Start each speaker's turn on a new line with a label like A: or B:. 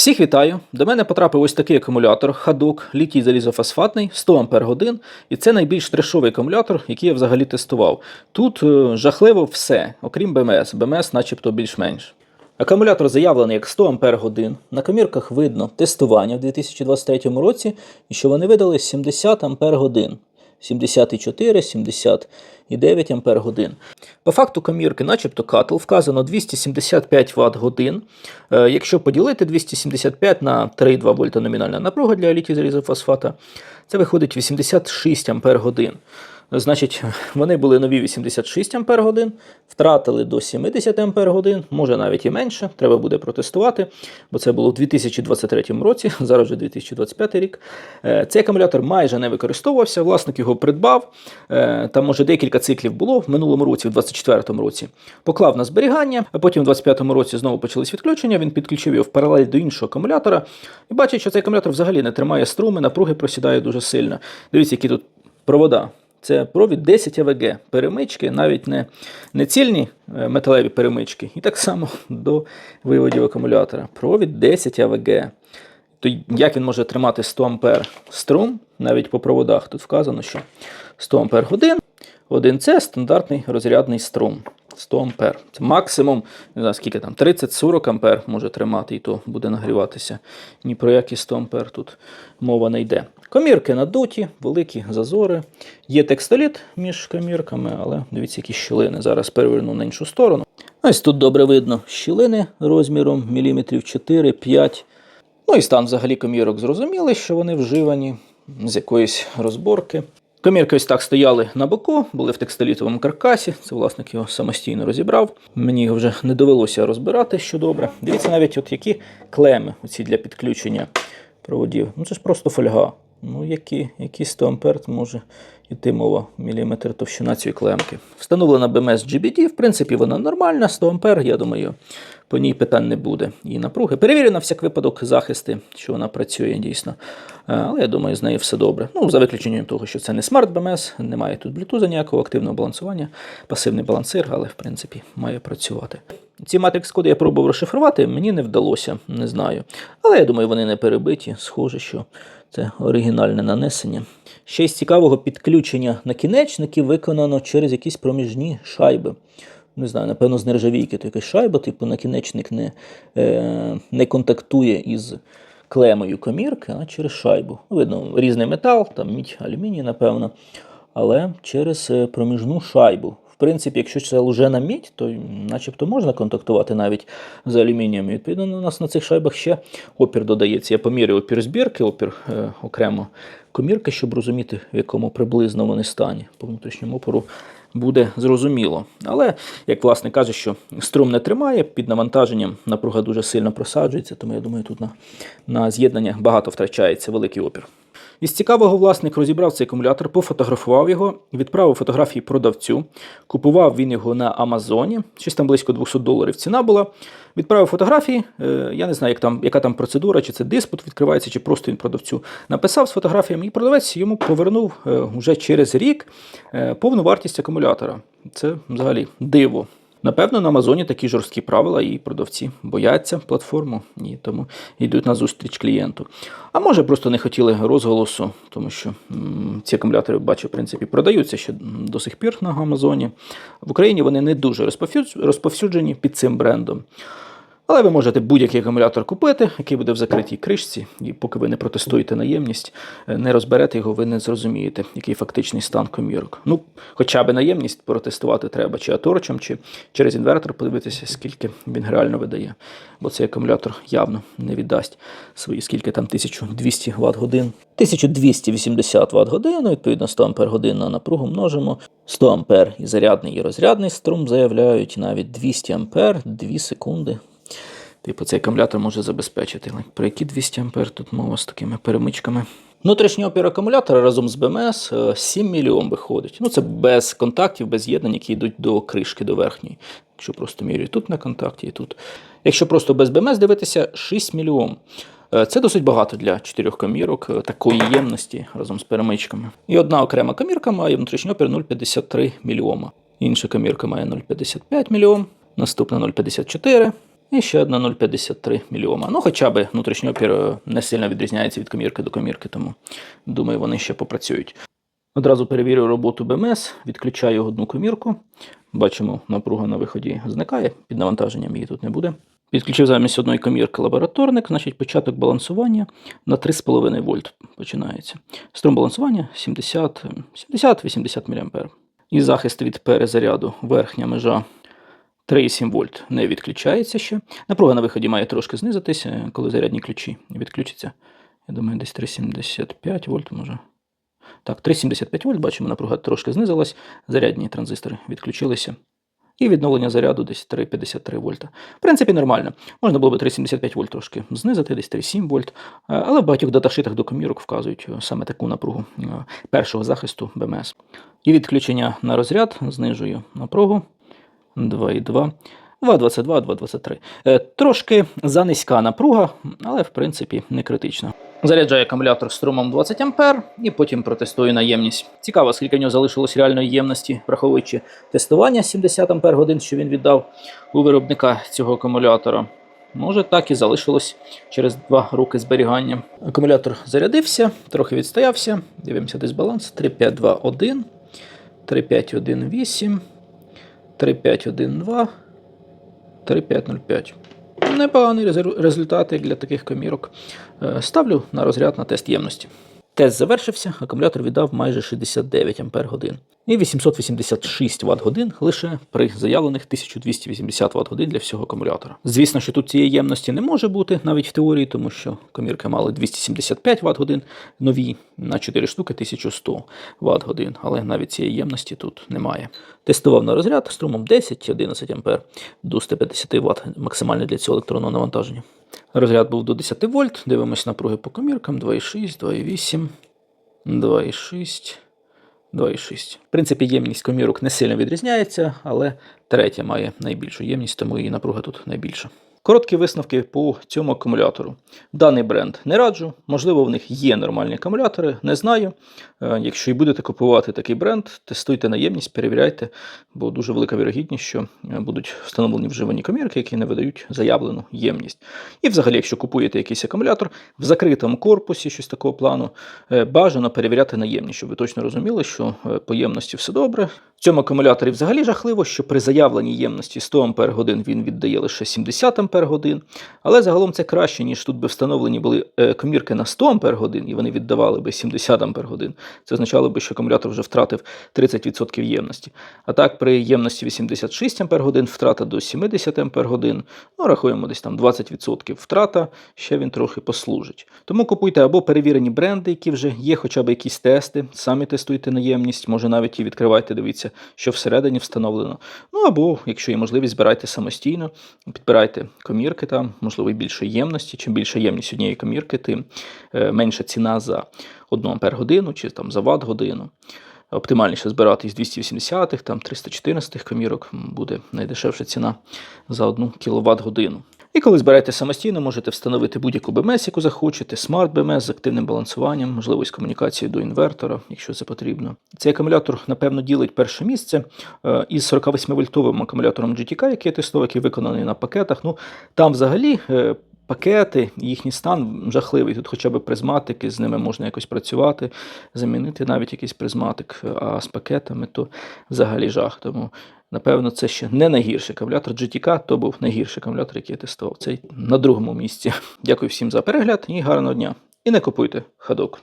A: Всіх вітаю! До мене потрапив ось такий акумулятор Hadok, літій залізофосфатний, 100 Ампер годин. І це найбільш трешовий акумулятор, який я взагалі тестував. Тут е, жахливо все, окрім БМС. БМС начебто більш-менш. Акумулятор заявлений як 100 Ампер годин. На комірках видно тестування в 2023 році, і що вони видали 70 Ампер годин. 74, 79 ампер годин. По факту комірки, начебто катл, вказано 275 Вт годин. Якщо поділити 275 на 3,2 вольта номінальна напруга для літій залізофосфата, це виходить 86 ампер годин. Значить, вони були нові 86 ампер годин, втратили до 70 ампер годин, може навіть і менше. Треба буде протестувати, бо це було в 2023 році, зараз вже 2025 рік. Е, Цей акумулятор майже не використовувався, власник його придбав. е, Там, може, декілька циклів було в минулому році, в 2024 році. Поклав на зберігання, а потім в 2025 році знову почались відключення. Він підключив його в паралель до іншого акумулятора і бачить, що цей акумулятор взагалі не тримає струми, напруги просідає дуже сильно. Дивіться, які тут провода. Це провід 10 АВГ. Перемички, навіть не, не цільні е, металеві перемички. І так само до виводів акумулятора. Провід 10 АВГ. То як він може тримати 100 ампер струм навіть по проводах? Тут вказано, що 100 ампер годин. Один це стандартний розрядний струм. 100 ампер. Це максимум, не знаю, скільки там, 30-40 ампер може тримати, і то буде нагріватися. Ні про які 100 ампер тут мова не йде. Комірки надуті, великі зазори. Є текстоліт між комірками, але дивіться, які щілини. Зараз переверну на іншу сторону. Ось тут добре видно щілини розміром міліметрів 4-5. Ну і стан взагалі комірок зрозумілий, що вони вживані з якоїсь розборки. Комірки ось так стояли на боку, були в текстилітовому каркасі. Це власник його самостійно розібрав. Мені його вже не довелося розбирати, що добре. Дивіться навіть, от які клеми оці для підключення проводів. Ну це ж просто фольга. Ну, які, які 100 ампер може йти мова, міліметр товщина цієї клемки. Встановлена BMS GBD, в принципі, вона нормальна, 100 ампер, я думаю, по ній питань не буде. І напруги. Перевірю на всяк випадок захисти, що вона працює дійсно. Е, Але я думаю, з нею все добре. Ну, за виключенням того, що це не смарт BMS, немає тут блютуза ніякого активного балансування, пасивний балансир, але в принципі має працювати. Ці матрикс-коди я пробував розшифрувати, мені не вдалося, не знаю. Але я думаю, вони не перебиті. Схоже, що це оригінальне нанесення. Ще із цікавого підключення накінечників виконано через якісь проміжні шайби. Не знаю, напевно, з нержавійки то якась шайба, типу накінечник не, е, не контактує із клемою комірки, а через шайбу. Видно, різний метал, там мідь, алюміній, напевно, але через е, проміжну шайбу. Принципі, якщо це лужена мідь, то начебто можна контактувати навіть з алюмінієм. Відповідно, у нас на цих шайбах ще опір додається. Я поміряю опір збірки, опір е, окремо комірки, щоб розуміти, в якому приблизно вони стані. По внутрішньому опору буде зрозуміло. Але, як власне каже, що струм не тримає, під навантаженням напруга дуже сильно просаджується, тому я думаю, тут на, на з'єднання багато втрачається великий опір. Із цікавого власник розібрав цей акумулятор, пофотографував його, відправив фотографії продавцю. Купував він його на Амазоні, щось там близько 200 доларів ціна була. Відправив фотографії. е, Я не знаю, як там, яка там процедура, чи це диспут відкривається, чи просто він продавцю написав з фотографіями, і продавець йому повернув е, вже через рік е, повну вартість акумулятора. Це взагалі диво. Напевно, на Амазоні такі жорсткі правила, і продавці бояться платформу і тому йдуть на зустріч клієнту. А може просто не хотіли розголосу, тому що м, ці акумулятори, бачу, в принципі, продаються ще до сих пір на Амазоні. В Україні вони не дуже розповсюд- розповсюджені під цим брендом. Але ви можете будь-який акумулятор купити, який буде в закритій кришці, і поки ви не протестуєте наємність, е, не розберете його, ви не зрозумієте, який фактичний стан комірок. Ну, хоча б наємність протестувати треба, чи аторчем, чи через інвертор подивитися, скільки він реально видає. Бо цей акумулятор явно не віддасть свої скільки там 1200 Вт годин. 1280 Вт годину, відповідно 100 Ампер годин на напругу множимо. 100 Ампер і зарядний і розрядний струм заявляють, навіть 200 Ампер 2 секунди. Типу, цей акумулятор може забезпечити. Про які 200 ампер тут мова з такими перемичками? Внутрішній опір акумулятора разом з БМС е, 7 мільйон виходить. Ну, це без контактів, без з'єднань, які йдуть до кришки, до верхньої. Якщо просто міряю тут на контакті і тут. Якщо просто без БМС дивитися, 6 мільйон. Е, Це досить багато для чотирьох комірок е, такої ємності разом з перемичками. І одна окрема комірка має внутрішній опір 0,53 мільйома. Інша комірка має 0,55 мільйон, наступна 0,54. І ще одна 0,53 мільйома. Ну, хоча б внутрішній опір не сильно відрізняється від комірки до комірки, тому думаю, вони ще попрацюють. Одразу перевірю роботу БМС, відключаю одну комірку. Бачимо, напруга на виході зникає, під навантаженням її тут не буде. Підключив замість одної комірки лабораторник, значить початок балансування на 3,5 вольт починається. Струм балансування 70 70-80 мА. І захист від перезаряду верхня межа 3,7 вольт не відключається ще. Напруга на виході має трошки знизитися, коли зарядні ключі відключаться. Я думаю, десь 3,75 вольт може. Так, 3,75 вольт, бачимо, напруга трошки знизилась, зарядні транзистори відключилися. І відновлення заряду десь 3,53 вольта. В принципі, нормально. Можна було б 3,75 вольт трошки знизити, десь 3,7 вольт. Е, Але в багатьох даташитах до комірок вказують е, саме таку напругу е, першого захисту БМС. І відключення на розряд знижую напругу 2,2. 2,22, 2,23. Е, Трошки занизька напруга, але в принципі не критична. Заряджаю акумулятор струмом 20 А і потім протестую на ємність. Цікаво, скільки в нього залишилось реальної ємності, враховуючи тестування 70 Ах, що він віддав у виробника цього акумулятора. Може, так і залишилось через два роки зберігання. Акумулятор зарядився, трохи відстоявся. Дивимося дисбаланс. 3521, 3518, 3512, 3505. Непоганий результат для таких комірок. Е, Ставлю на розряд на тест ємності. Тест завершився, акумулятор віддав майже 69 Ампер годин і 886 Вт годин лише при заявлених 1280 Вт годин для всього акумулятора. Звісно, що тут цієї ємності не може бути навіть в теорії, тому що комірки мали 275 Вт годин, нові на 4 штуки 1100 Вт годин, але навіть цієї ємності тут немає. Тестував на розряд струмом 10-11 Ампер до 150 Вт максимальне для цього електронного навантаження. Розряд був до 10 вольт. Дивимось напруги по коміркам 2,6, 2,8, 2,6, 2,6. В принципі, ємність комірок не сильно відрізняється, але третя має найбільшу ємність, тому і напруга тут найбільша. Короткі висновки по цьому акумулятору. Даний бренд не раджу. Можливо, в них є нормальні акумулятори, не знаю. Е, Якщо і будете купувати такий бренд, тестуйте на ємність, перевіряйте, бо дуже велика вірогідність, що е, будуть встановлені вживані комірки, які не видають заявлену ємність. І взагалі, якщо купуєте якийсь акумулятор в закритому корпусі, щось такого плану, е, бажано перевіряти на ємність, щоб ви точно розуміли, що по ємності все добре. В цьому акумуляторі взагалі жахливо, що при заявленій ємності 100 Ампер годин він віддає лише 70 Ампер годин. Але загалом це краще, ніж тут би встановлені були е, комірки на 100 Ампер годин, і вони віддавали би 70 Ампер годин. Це означало би, що акумулятор вже втратив 30% ємності. А так, при ємності 86 Ампер годин втрата до 70 Ампер годин, ну рахуємо десь там 20% втрата, ще він трохи послужить. Тому купуйте або перевірені бренди, які вже є, хоча б якісь тести, самі тестуйте на ємність, може навіть і відкривайте, дивіться, що всередині встановлено. Ну або, якщо є можливість, збирайте самостійно, підбирайте комірки там, можливо, і більшої ємності. Чим більша ємність однієї комірки, тим е, менша ціна за 1 Ампер годину чи там за Вт годину. Оптимальніше збирати із 280-х, там 314-х комірок буде найдешевша ціна за 1 кВт годину. І коли збираєте самостійно, можете встановити будь-яку БМС, яку захочете, смарт БМС з активним балансуванням, можливість комунікації до інвертора, якщо це потрібно. Цей акумулятор, напевно, ділить перше місце е, із 48-вольтовим акумулятором GTK, який я тестував, який виконаний на пакетах. Ну, там взагалі. Пакети, їхній стан жахливий. Тут хоча б призматики, з ними можна якось працювати, замінити навіть якийсь призматик, а з пакетами то взагалі жах. Тому, напевно, це ще не найгірший акумулятор GTK, то був найгірший акумулятор, який я тестував. Цей на другому місці. Дякую всім за перегляд і гарного дня. І не купуйте ходок.